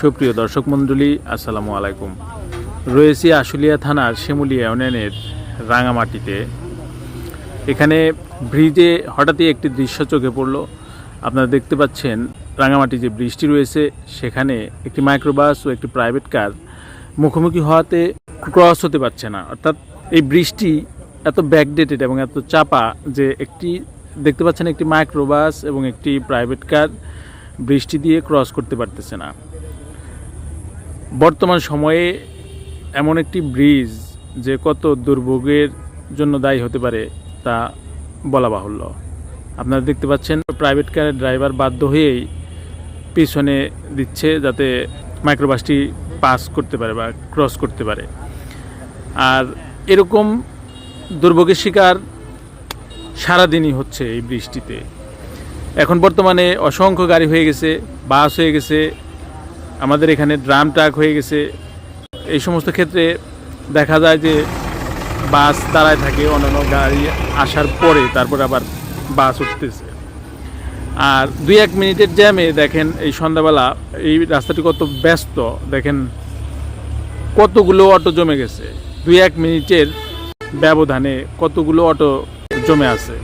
সুপ্রিয় দর্শক মণ্ডলী, আসসালামু আলাইকুম। রয়েছি আশুলিয়া থানার শিমুলিয়া ইউনিয়নের রাঙামাটিতে। এখানে ব্রিজে হঠাৎই একটি দৃশ্য চোখে পড়ল। আপনারা দেখতে পাচ্ছেন রাঙামাটি যে ব্রিজটি রয়েছে, সেখানে একটি মাইক্রোবাস ও একটি প্রাইভেট কার মুখোমুখি হওয়াতে ক্রস হতে পারছে না। অর্থাৎ এই ব্রিজটি এত ব্যাকডেটেড এবং এত চাপা যে একটি, দেখতে পাচ্ছেন একটি মাইক্রোবাস এবং একটি প্রাইভেট কার বৃষ্টি দিয়ে ক্রস করতে পারতেছে না। বর্তমান সময়ে এমন একটি ব্রিজ যে কত দুর্ভোগের জন্য দায়ী হতে পারে তা বলা বাহুল্য। আপনারা দেখতে পাচ্ছেন প্রাইভেট কারের ড্রাইভার বাধ্য হয়েই পিছনে দিচ্ছে যাতে মাইক্রোবাসটি পাস করতে পারে বা ক্রস করতে পারে। আর এরকম দুর্ভোগের শিকার সারাদিনই হচ্ছে এই বৃষ্টিতে এখন বর্তমানে অসংখ্য গাড়ি হয়ে গেছে বাস হয়ে গেছে আমাদের এখানে ড্রাম ট্রাক হয়ে গেছে। এই সমস্ত ক্ষেত্রে দেখা যায় যে বাস দাঁড়ায় থাকে, অন্যান্য গাড়ি আসার পরে তারপর আবার বাস উঠতেছে। আর দুই এক মিনিটের জ্যামে দেখেন এই সন্ধ্যাবেলা এই রাস্তাটি কত ব্যস্ত। দেখেন কতগুলো অটো জমে গেছে। দুই এক মিনিটের ব্যবধানে কতগুলো অটো জমে আছে।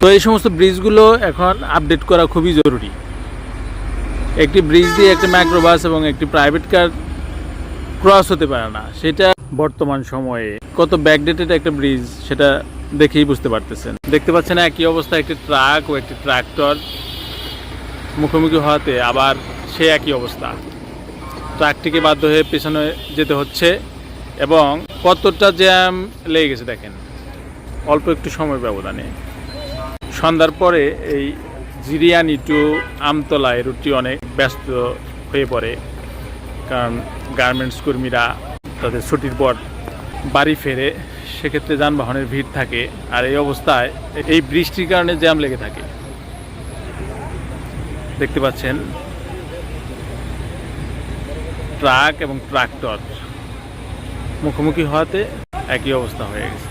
তো এই সমস্ত ব্রিজগুলো এখন আপডেট করা খুবই জরুরি। একটি ব্রিজ দিয়ে একটি মাইক্রোবাস এবং একটি প্রাইভেট কার ক্রস হতে পারে না। সেটা বর্তমান সময়ে কত ব্যাকডেটেড একটা ব্রিজ সেটা দেখেই বুঝতে পারতেছেন। দেখতে পাচ্ছেন একই অবস্থা, একটি ট্রাক ও একটি ট্রাক্টর মুখোমুখি হওয়াতে আবার সে একই অবস্থা। ট্রাকটিকে বাধ্য হয়ে পেছনে যেতে হচ্ছে এবং কতটা জ্যাম লেগে গেছে দেখেন। অল্প একটু সময় ব্যবধানে। সন্ধ্যার পরে এই জিরিয়ানি টু আমতলা এই রুটটি অনেক ব্যস্ত হয়ে পড়ে। কারণ গার্মেন্টস কর্মীরা তাদের ছুটির পর বাড়ি ফেরে, সেক্ষেত্রে যানবাহনের ভিড় থাকে। আর এই অবস্থায় এই বৃষ্টির কারণে জ্যাম লেগে থাকে। দেখতে পাচ্ছেন, ট্রাক এবং ট্রাক্টর মুখোমুখি হওয়াতে একই অবস্থা হয়ে গেছে।